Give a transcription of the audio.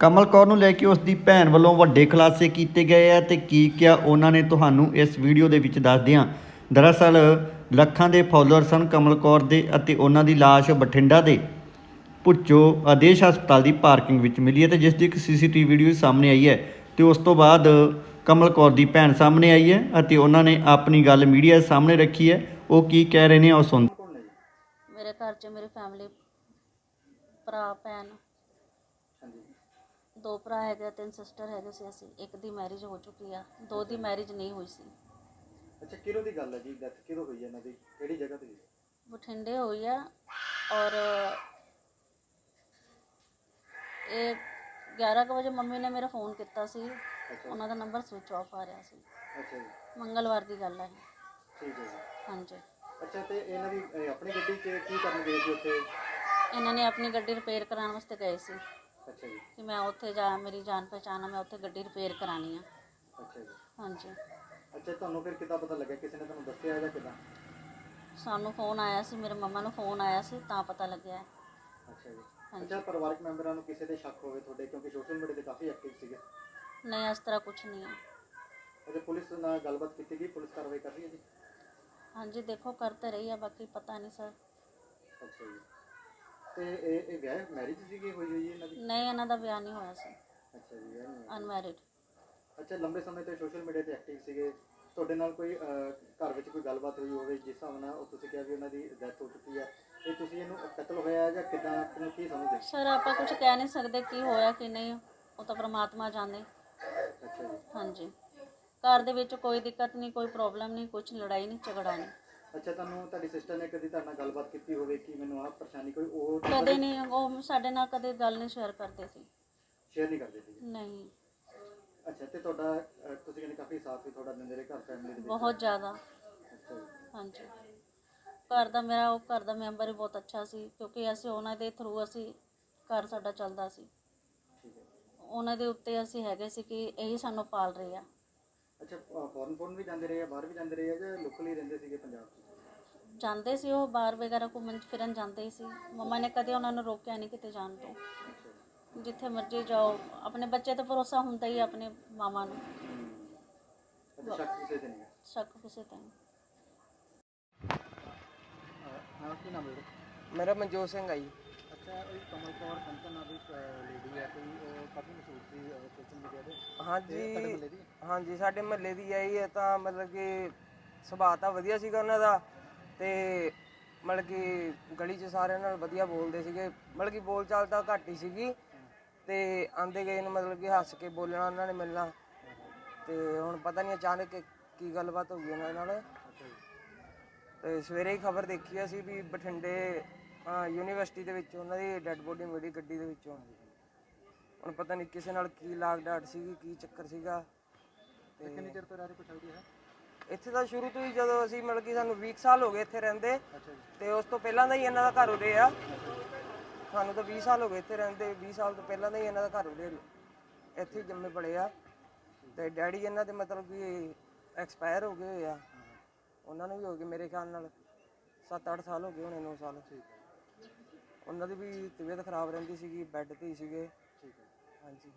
ਕਮਲ ਕੌਰ ਨੂੰ ਲੈ ਕੇ ਉਸ ਦੀ ਭੈਣ ਵੱਲੋਂ ਵੱਡੇ ਖੁਲਾਸੇ ਕੀਤੇ ਗਏ ਆ ਤੇ ਕੀ ਕਿਹਾ ਉਹਨਾਂ ਨੇ ਤੁਹਾਨੂੰ ਇਸ ਵੀਡੀਓ ਦੇ ਵਿੱਚ ਦੱਸਦੇ ਹਾਂ ਦਰਅਸਲ ਲੱਖਾਂ ਦੇ ਫਾਲੋਅਰ ਸਨ ਕਮਲ ਕੌਰ ਦੇ ਅਤੇ ਉਹਨਾਂ ਦੀ ਲਾਸ਼ ਬਠਿੰਡਾ ਦੇ ਪੁੱਚੋ ਆਦੇਸ਼ ਹਸਪਤਾਲ ਦੀ ਪਾਰਕਿੰਗ ਵਿੱਚ ਮਿਲੀ ਹੈ ਤੇ ਜਿਸ ਦੀ ਇੱਕ ਸੀਸੀਟੀਵੀ ਵੀਡੀਓ ਸਾਹਮਣੇ ਆਈ ਹੈ ਤੇ ਉਸ ਤੋਂ ਬਾਅਦ ਕਮਲ ਕੌਰ ਦੀ ਭੈਣ ਸਾਹਮਣੇ ਆਈ ਹੈ ਅਤੇ ਉਹਨਾਂ ਨੇ ਆਪਣੀ ਗੱਲ ਮੀਡੀਆ ਸਾਹਮਣੇ ਰੱਖੀ ਹੈ। ਉਹ ਕੀ ਕਹਿ ਰਹੇ ਨੇ ਉਹ ਸੁਣ ਮੇਰੇ ਘਰ 'ਚ ਮੇਰੀ ਫੈਮਿਲੀ ਭਰਾ ਭੈਣ। ਦੋ ਭਰਾ ਹੈਗੇ ਆ, ਤਿੰਨ ਸਿਸਟਰ ਹੈਗੇ ਸੀ ਅਸੀਂ ਇੱਕ ਦੀ ਮੈਰਿਜ ਹੋ ਚੁੱਕੀ ਆ ਦੋ ਦੀ ਮੈਰਿਜ ਨਹੀਂ ਹੋਈ ਸੀ। ਅੱਛਾ ਕਿਹਦੋਂ ਦੀ ਗੱਲ ਹੈ ਜੀ? ਡੈਥ ਕਿਹਦੋਂ ਹੋਈ ਹੈ ਇਹਨਾਂ ਦੀ? ਕਿਹੜੀ ਜਗ੍ਹਾ ਤੇ ਬਠਿੰਡੇ ਹੋਈ ਆ ਔਰ ਇਹ 11 ਕੁ ਵਜੇ ਮੰਮੀ ਨੇ ਮੇਰਾ ਫੋਨ ਕੀਤਾ ਸੀ। ਉਹਨਾਂ ਦਾ ਨੰਬਰ ਸਵਿਚ ਆਫ ਆ ਰਿਹਾ ਸੀ। ਅੱਛਾ ਜੀ। ਮੰਗਲਵਾਰ ਦੀ ਗੱਲ ਹੈ ਠੀਕ ਹੈ ਜੀ। ਹਾਂਜੀ। ਅੱਛਾ ਤੇ ਇਹਨਾਂ ਦੀ ਆਪਣੀ ਗੱਡੀ 'ਚ ਕੀ ਕਰਨ ਗਏ ਸੀ ਉੱਥੇ? ਇਹਨਾਂ ਨੇ ਆਪਣੀ ਗੱਡੀ ਰਿਪੇਅਰ ਕਰਾਉਣ ਵਾਸਤੇ ਗਏ ਸੀ। ਅੱਛਾ ਜੀ। ਕਿ ਮੈਂ ਉੱਥੇ ਜਾ ਮੇਰੀ ਜਾਣ ਪਹਿਚਾਣ ਆ ਮੈਂ ਉੱਥੇ ਗੱਡੀ ਰਿਪੇਅਰ ਕਰਾਣੀ ਆ। ਅੱਛਾ ਜੀ। ਹਾਂਜੀ। ਅੱਛਾ ਤੁਹਾਨੂੰ ਫਿਰ ਕਿੱਦਾਂ ਪਤਾ ਲੱਗਿਆ? ਕਿਸੇ ਨੇ ਤੁਹਾਨੂੰ ਦੱਸਿਆ ਜਾਂ ਕਿੱਦਾਂ? ਸਾਨੂੰ ਫੋਨ ਆਇਆ ਸੀ ਮੇਰੇ ਮੰਮਾ ਨੂੰ ਫੋਨ ਆਇਆ ਸੀ ਤਾਂ ਪਤਾ ਲੱਗਿਆ। ਅੱਛਾ ਜੀ। ਹਾਂਜੀ। ਅੱਛਾ ਪਰਿਵਾਰਕ ਮੈਂਬਰਾਂ ਨੂੰ ਕਿਸੇ ਤੇ ਸ਼ੱਕ ਹੋਵੇ ਤੁਹਾਡੇ? ਕਿਉਂਕਿ ਸੋਸ਼ਲ ਮੀਡੀਆ ਤੇ ਕਾਫੀ ਐਕਟਿਵ ਸੀਗੇ। ਨਹੀਂ ਇਸ ਤਰ੍ਹਾਂ ਕੁਝ ਨਹੀਂ ਹੈ ਅੱਛਾ ਪੁਲਿਸ ਨਾਲ ਗੱਲਬਾਤ ਕੀਤੀ ਗਈ? ਪੁਲਿਸ ਕਾਰਵਾਈ ਕਰ ਰਹੀ ਹੈ ਜੀ? ਹਾਂਜੀ ਦੇਖੋ ਕਰਤੇ ਰਹੀ ਆ ਬਾਕੀ ਪਤਾ ਨਹੀਂ ਸਰ ਅੱਛਾ ਜੀ। ਤੇ ਇਹ ਇਹ ਵਿਆਹ ਮੈਰਿਜ ਸੀਗੀ ਹੋਈ ਹੋਈ ਹੈ ਇਹਨਾਂ ਦੀ? ਨਹੀਂ ਇਹਨਾਂ ਦਾ ਵਿਆਹ ਨਹੀਂ ਹੋਇਆ ਸੀ। ਅੱਛਾ ਜੀ ਵਿਆਹ ਨਹੀਂ ਹੋਇਆ। ਅਨਮੈਰਿਡ ਅੱਛਾ ਲੰਬੇ ਸਮੇਂ ਤੋਂ ਸੋਸ਼ਲ ਮੀਡੀਆ ਤੇ ਐਕਟਿਵ ਸੀਗੇ। ਤੁਹਾਡੇ ਨਾਲ ਕੋਈ ਅਹ, ਘਰ ਵਿੱਚ ਕੋਈ ਗੱਲਬਾਤ ਹੋਈ ਹੋਵੇ ਜਿਸ ਹਿਸਾਬ ਨਾਲ ਉਹ ਤੁਸੀਂ ਕਿਹਾ ਵੀ ਉਹਨਾਂ ਦੀ ਡੈਥ ਹੋ ਚੁੱਕੀ ਹੈ ਇਹ ਤੁਸੀਂ ਇਹਨੂੰ ਕਤਲ ਹੋਇਆ ਹੈ ਜਾਂ ਕਿਦਾਂ ਕਿਨੂੰ ਕੀ ਸਮਝਦੇ? ਸਰ ਆਪਾਂ ਕੁਝ ਕਹਿ ਨਹੀਂ ਸਕਦੇ ਕੀ ਹੋਇਆ ਕੀ ਨਹੀਂ। ਉਹ ਤਾਂ ਪ੍ਰਮਾਤਮਾ ਜਾਣੇ। ਅੱਛਾ ਜੀ। ਹਾਂਜੀ। ਘਰ ਦੇ ਵਿੱਚ ਕੋਈ ਦਿੱਕਤ ਨਹੀਂ ਕੋਈ ਪ੍ਰੋਬਲਮ ਨਹੀਂ ਕੁਝ ਲੜਾਈ ਨਹੀਂ ਝਗੜਾ ਨਹੀਂ। ਅੱਛਾ ਤੁਹਾਨੂੰ ਤੁਹਾਡੀ ਸਿਸਟਰ ਨੇ ਕਦੀ ਤੁਹਾਡੇ ਨਾਲ ਗੱਲਬਾਤ ਕੀਤੀ ਹੋਵੇ ਕਿ ਮੈਨੂੰ ਆਹ ਪਰੇਸ਼ਾਨੀ ਕੋਈ ਉਹ ਕਦੇ ਨਹੀਂ ਉਹ ਸਾਡੇ ਨਾਲ ਕਦੇ ਗੱਲ ਨਹੀਂ ਸ਼ੇਅਰ ਕਰਦੇ ਸੀ। ਸ਼ੇਅਰ ਨਹੀਂ ਕਰਦੇ ਸੀ ਨਹੀਂ। ਅੱਛਾ ਤੇ ਤੁਹਾਡਾ ਅਹ, ਤੁਸੀਂ ਕਹਿੰਦੇ ਕਾਫੀ ਸਾਥ ਵੀ ਤੁਹਾਡਾ ਦਿੰਦੇ ਰਹੇ ਘਰ ਫੈਮਿਲੀ ਦੇ ਵਿੱਚ। ਬਹੁਤ ਜ਼ਿਆਦਾ। ਅੱਛਾ ਜੀ। ਹਾਂਜੀ। ਘਰ ਦਾ ਮੇਰਾ ਉਹ ਘਰ ਦਾ ਮੈਂਬਰ ਹੀ ਬਹੁਤ ਅੱਛਾ ਸੀ ਕਿਉਂਕਿ ਅਸੀਂ ਉਹਨਾਂ ਦੇ ਥਰੂ ਅਸੀਂ ਘਰ ਸਾਡਾ ਚੱਲਦਾ ਸੀ। ਠੀਕ ਹੈ। ਉਹਨਾਂ ਦੇ ਉੱਤੇ ਅਸੀਂ ਹੈਗੇ ਸੀ ਕਿ ਇਹੀ ਸਾਨੂੰ ਪਾਲ ਰਹੇ ਆ। ਅੱਛਾ ਫੋਰਨ ਫੋਰਨ ਵੀ ਜਾਂਦੇ ਰਹੇ ਆ ਬਾਹਰ ਵੀ ਜਾਂਦੇ ਰਹੇ ਆ ਜਾਂ ਲੋਕਲ ਹੀ ਰਹਿੰਦੇ ਸੀਗੇ ਪੰਜਾਬ 'ਚ? ਜਾਂਦੇ ਸੀ ਉਹ ਬਾਹਰ ਵਗੈਰਾ ਘੁੰਮਣ ਫਿਰਨ ਜਾਂਦੇ ਹੀ ਸੀ। ਮੰਮਾ ਨੇ ਕਦੇ ਉਹਨਾਂ ਨੂੰ ਰੋਕਿਆ ਨਹੀਂ ਕਿਤੇ ਜਾਣ ਤੋਂ। ਅੱਛਾ ਜਿੱਥੇ ਮਰਜ਼ੀ ਜਾਓ। ਆਪਣੇ ਬੱਚੇ ਤੇ ਭਰੋਸਾ ਹੁੰਦਾ ਹੀ ਆ ਆਪਣੇ ਮਾਮਾ ਨੂੰ। ਅੱਛਾ ਸ਼ੱਕ ਕਿਸੇ ਤੇ ਨਹੀਂ ਹੈ? ਸ਼ੱਕ ਕਿਸੇ ਤੇ ਨਹੀਂ ਹਾਂ ਕੀ ਨਾਮ ਹੈ ਮੇਰਾ ਮਨਜੋਤ ਸਿੰਘ ਆ ਜੀ। ਅੱਛਾ ਇਹ ਕਮਲ ਕੌਰ ਕੰਚਨ ਨਾਮ ਦੀ ਲੇਡੀ ਹੈ ਹਾਂਜੀ। ਹਾਂਜੀ ਸਾਡੇ ਮਹੱਲੇ ਦੀ ਆਈ ਹੈ ਤਾਂ ਮਤਲਬ ਕਿ ਸੁਭਾਅ ਤਾਂ ਵਧੀਆ ਸੀਗਾ ਉਹਨਾਂ ਦਾ। ਤੇ ਮਤਲਬ ਕਿ ਗਲੀ 'ਚ ਸਾਰਿਆਂ ਨਾਲ ਵਧੀਆ ਬੋਲਦੇ ਸੀਗੇ। ਮਤਲਬ ਕਿ ਬੋਲ ਚਾਲ ਤਾਂ ਘੱਟ ਹੀ ਸੀਗੀ। ਤੇ ਆਂਦੇ ਗਏ ਨੂੰ ਮਤਲਬ ਕਿ ਹੱਸ ਕੇ ਬੋਲਣਾ ਉਹਨਾਂ ਨੇ ਮਿਲਣਾ। ਤੇ ਹੁਣ ਪਤਾ ਨਹੀਂ ਅਚਾਨਕ ਕੀ ਗੱਲਬਾਤ ਹੋ ਗਈ ਉਹਨਾਂ ਨਾਲ। ਤੇ ਸਵੇਰੇ ਹੀ ਖਬਰ ਦੇਖੀ ਅਸੀਂ ਵੀ ਬਠਿੰਡੇ ਯੂਨੀਵਰਸਿਟੀ ਦੇ ਵਿੱਚ ਉਹਨਾਂ ਦੀ ਡੈੱਡ ਬੋਡੀ ਮਿਲੀ ਗੱਡੀ ਦੇ ਵਿੱਚੋਂ। ਹੁਣ ਪਤਾ ਨਹੀਂ ਕਿਸੇ ਨਾਲ ਕੀ ਲਾਗ ਡਾਟ ਸੀਗੀ ਕੀ ਚੱਕਰ ਸੀਗਾ। ਤੇ ਕਿੰਨੀ ਚਿਰ ਤੋਂ ਰਹਿ ਰਹੇ ਕੁਛ ਆਈਡੀਆ ਹੈ? ਇੱਥੇ ਤਾਂ ਸ਼ੁਰੂ ਤੋਂ ਹੀ ਜਦੋਂ ਅਸੀਂ ਮਤਲਬ ਕਿ ਸਾਨੂੰ 20 ਸਾਲ ਹੋ ਗਏ ਇੱਥੇ ਰਹਿੰਦੇ। ਤੇ ਉਸ ਤੋਂ ਪਹਿਲਾਂ ਦਾ ਹੀ ਇਹਨਾਂ ਦਾ ਘਰ ਉਰੇ ਆ। ਸਾਨੂੰ ਤਾਂ 20 ਸਾਲ ਹੋ ਗਏ ਇੱਥੇ ਰਹਿੰਦੇ 20 ਸਾਲ ਤੋਂ ਪਹਿਲਾਂ ਦਾ ਹੀ ਇਹਨਾਂ ਦਾ ਘਰ ਉਰੇ ਇੱਥੇ ਜੰਮੇ ਪਲੇ ਆ। ਤੇ ਡੈਡੀ ਇਹਨਾਂ ਦੇ ਮਤਲਬ ਕਿ ਐਕਸਪਾਇਰ ਹੋ ਗਏ ਆ। ਉਹਨਾਂ ਨੂੰ ਵੀ ਹੋ ਗਏ ਮੇਰੇ ਖਿਆਲ ਨਾਲ 7-8 ਸਾਲ ਹੋ ਗਏ ਹੋਣੇ 9 ਸਾਲ। ਉਹਨਾਂ ਦੀ ਵੀ ਤਬੀਅਤ ਖਰਾਬ ਰਹਿੰਦੀ ਸੀਗੀ ਬੈੱਡ ਤੇ ਹੀ ਸੀਗੇ। ਠੀਕ ਹੈ ਹਾਂਜੀ